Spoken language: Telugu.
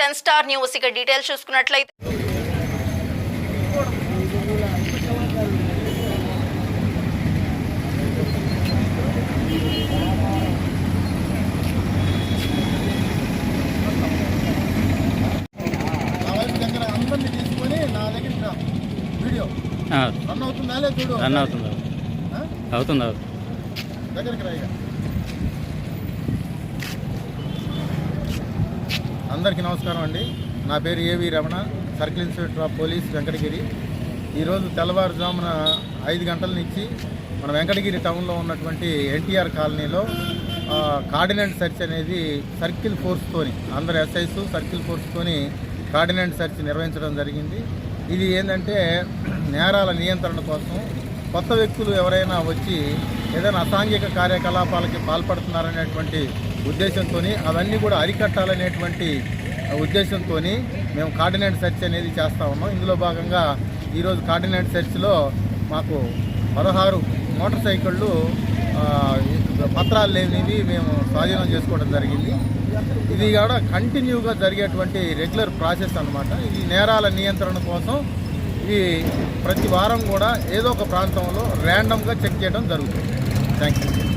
టెన్ స్టార్ న్యూస్ ఇక డీటెయిల్స్ చూసుకున్నట్లయితే. రన్ అవుతుందా? లేదా చూడు రన్ అవుతుంది? అవుతుంది. అవుతుంది దగ్గరికి అందరికీ నమస్కారం అండి. నా పేరు A V Ramana circle inspector of police Venkatagiri. ఈరోజు తెల్లవారుజామున ఐదు గంటల నుంచి మన వెంకటగిరి టౌన్లో ఉన్నటువంటి ఎన్టీఆర్ కాలనీలో కార్డినెంట్ సెర్చ్ అనేది సర్కిల్ ఫోర్స్తోని అందరు ఎస్ఐస్ సర్కిల్ ఫోర్స్తోని కార్డినెంట్ సెర్చ్ నిర్వహించడం జరిగింది. ఇది ఏంటంటే నేరాల నియంత్రణ కోసం కొత్త వ్యక్తులు ఎవరైనా వచ్చి ఏదైనా అసాంఘిక కార్యకలాపాలకి పాల్పడుతున్నారనేటువంటి ఉద్దేశంతో అవన్నీ కూడా అరికట్టాలనేటువంటి ఉద్దేశంతో మేము కార్డినెంట్ సెర్చ్ అనేది చేస్తా ఉన్నాం. ఇందులో భాగంగా ఈరోజు కార్డినెంట్ సెర్చ్లో మాకు పదహారు మోటార్ సైకిళ్ళు పత్రాలు లేనివి మేము స్వాధీనం చేసుకోవడం జరిగింది. ఇది కూడా కంటిన్యూగా జరిగేటువంటి రెగ్యులర్ ప్రాసెస్ అన్నమాట. ఇది నేరాల నియంత్రణ కోసం ఇవి ప్రతి వారం కూడా ఏదో ఒక ప్రాంతంలో ర్యాండమ్గా చెక్ చేయడం జరుగుతుంది. Thank you.